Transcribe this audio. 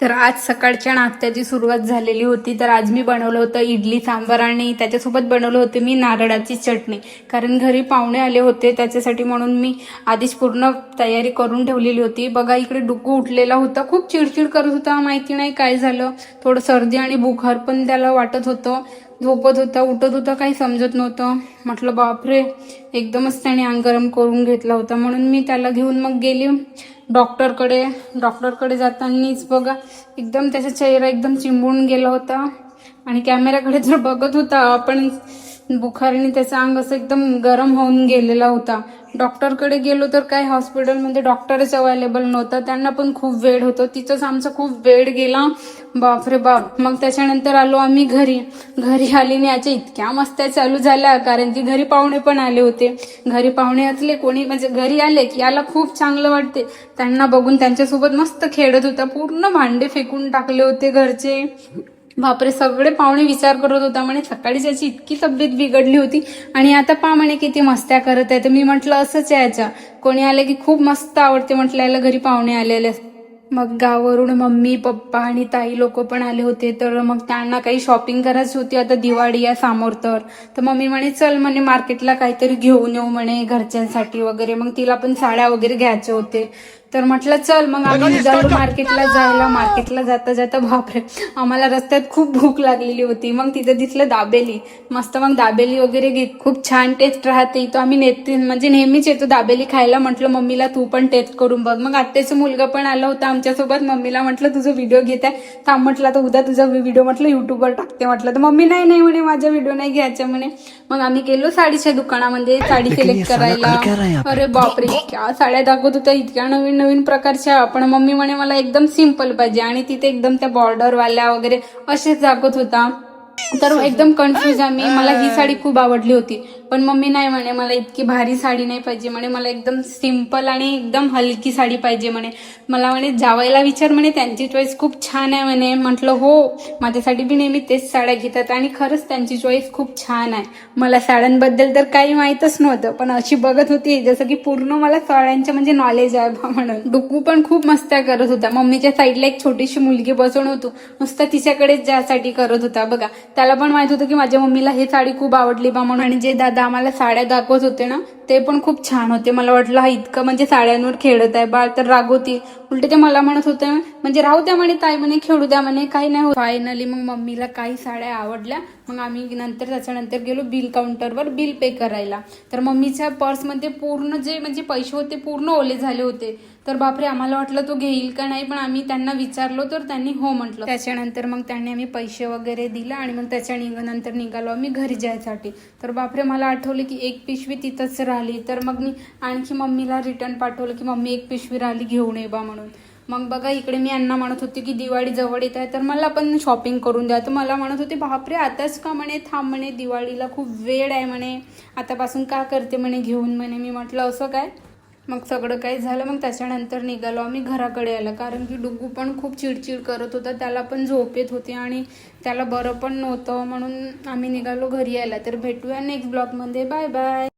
तर आज सकाळच्या नाश्त्याची सुरुवात झालेली होती. तर आज मी बनवलं होतं इडली सांबार आणि त्याच्यासोबत बनवलं होतं मी नारळाची चटणी. कारण घरी पाहुणे आले होते त्याच्यासाठी म्हणून मी आधीच पूर्ण तयारी करून ठेवलेली होती. बघा इकडे डुकू उठलेला होता. खूप चिडचिड करत होता माहिती नाही काय झालं. थोडं सर्दी आणि बुखार पण त्याला वाटत होतं. झोपत होता उठत होता काही समजत नव्हतं. म्हटलं बापरे एकदमच त्याने अंग गरम करून घेतला होता. म्हणून मी त्याला घेऊन मग गेली डॉक्टरकडे. डॉक्टरकडे जातानाच बघा एकदम त्याचा चेहरा एकदम चिंबून गेला होता. आणि कॅमेऱ्याकडे जर बघत होता आपण. बुखारीने त्याचं अंग असं एकदम गरम होऊन गेलेला होता. डॉक्टरकडे गेलो तर काय हॉस्पिटलमध्ये डॉक्टरच अवेलेबल नव्हतं. त्यांना पण खूप वेळ होतो. तिथंच आमचा खूप वेळ गेला. बापरे बाप. मग त्याच्यानंतर आलो आम्ही घरी. घरी आली आलीने याच्या इतक्या मस्त्या चालू झाल्या. कारण की घरी पाहुणे पण आले होते. घरी पाहुणे असले कोणी म्हणजे घरी आले की याला खूप चांगलं वाटते. त्यांना बघून त्यांच्यासोबत मस्त खेळत होता. पूर्ण भांडे फेकून टाकले होते घरचे. बापरे सगळे पाहुणे विचार करत होता. म्हणे सकाळी त्याची इतकी तब्येत बिघडली होती. आणि आता पा म्हणे किती मस्त्या करत आहे. तर मी म्हटलं असंच यायच्या याच्या. कोणी आले की खूप मस्त आवडते म्हटलं याला घरी पाहुणे आलेले मग गावावरून मम्मी पप्पा आणि ताई लोक पण आले होते. तर मग त्यांना काही शॉपिंग करायची होती. आता दिवाळी या समोर तर. तर मम्मी म्हणे चल म्हणे मार्केटला काहीतरी घेऊन येऊ म्हणे घरच्यांसाठी वगैरे. मग तिला पण साड्या वगैरे घ्यायचे होते. तर म्हटलं चल मग आम्ही निघालो मार्केटला जायला. मार्केटला जाता जाता बापरे आम्हाला रस्त्यात खूप भूक लागलेली होती. मग तिथं दिसलं दाबेली. मस्त मग दाबेली वगैरे घेत खूप छान टेस्ट राहते. इथं आम्ही नेते म्हणजे नेहमीच येतो दाबेली खायला. म्हटलं मम्मीला तू पण टेस्ट करून बघ. मग आत्याचा मुलगा पण आला होता आमच्यासोबत. मम्मीला म्हटलं तुझं व्हिडिओ घेत आहे. तर म्हटलं तर उद्या तुझा व्हिडिओ म्हटलं युट्यूबवर टाकते. म्हटलं तर मम्मी नाही नाही म्हणे माझा व्हिडिओ नाही घ्यायचा म्हणे. मग आम्ही गेलो साडीच्या दुकानामध्ये साडी सिलेक्ट करायला. अरे बापरे साड्या दाखवत होत्या इतक्या नवीन नवीन प्रकारच्या पण मम्मी म्हणे मला एकदम सिंपल पाहिजे. आणि तिथे एकदम त्या बॉर्डरवाल्या वगैरे असेच दाखवत होता. तर एकदम कन्फ्युज आम्ही मला ही साडी खूप आवडली होती. पण मम्मी नाही म्हणे मला इतकी भारी साडी नाही पाहिजे म्हणे. मला एकदम सिंपल आणि एकदम हलकी साडी पाहिजे म्हणे. मला म्हणे जावायला विचार म्हणे. त्यांची चॉईस खूप छान आहे म्हणे. म्हटलं हो माझ्यासाठी बी नेहमी तेच साड्या घेतात आणि खरंच त्यांची चॉईस खूप छान आहे. मला साड्यांबद्दल तर काही माहीतच नव्हतं पण अशी बघत होती. जसं की पूर्ण मला साड्यांचं म्हणजे नॉलेज आहे बा म्हणून. डुकू पण खूप मस्त्या करत होता. मम्मीच्या साईडला एक छोटीशी मुलगी बसवून होतो. नुसतं तिच्याकडेच जासाठी करत होता. बघा त्याला पण माहीत होतं की माझ्या मम्मीला ही साडी खूप आवडली बा म्हणून. आणि जे दादा आम्हाला साड्या दाखवत होते ना ते पण खूप छान होते. मला वाटलं हा इतकं म्हणजे साड्यांवर खेळत आहे बाळ. तर रागवती. उलटे ते मला म्हणत होते म्हणजे राहू द्या म्हणे ताई म्हणे खेळू द्या म्हणे काही नाही होत. फायनली मग मम्मीला काही साड्या आवडल्या. मग आम्ही नंतर त्याच्यानंतर गेलो बिल काउंटरवर बिल पे करायला. तर मम्मीच्या पर्समध्ये पूर्ण जे म्हणजे पैसे होते पूर्ण ओले झाले होते. तर बापरे आम्हाला वाटलं तो घेईल का नाही पण आम्ही त्यांना विचारलो तर त्यांनी हो म्हटलं. त्याच्यानंतर मग त्यांनी आम्ही पैसे वगैरे दिले आणि मग त्याच्या निघ नंतर निघालो आम्ही घरी जायसाठी. तर बापरे मला आठवलं की एक पिशवी तिथंच राह राहिली तर मग मी आणखी मम्मीला रिटर्न पाठवलं की मम्मी एक पिशवी राहिली घेऊन ये बा म्हणून. मग बघा इकडे मी यांना म्हणत होती की दिवाळी जवळ येत आहे तर मला पण शॉपिंग करून द्या. तर मला म्हणत होते बापरे आताच का म्हणे थांब म्हणे दिवाळीला खूप वेळ आहे म्हणे. आतापासून का करते म्हणे घेऊन म्हणे. मी म्हटलं असं काय? मग सगळं काही झालं मग त्याच्यानंतर निघालो आम्ही घराकडे आलं कारण की डुगू पण खूप चिडचिड करत होता त्याला पण झोप येत होती आणि त्याला बरं पण नव्हतं म्हणून आम्ही निघालो घरी यायला. तर भेटूया नेक्स्ट ब्लॉगमध्ये बाय बाय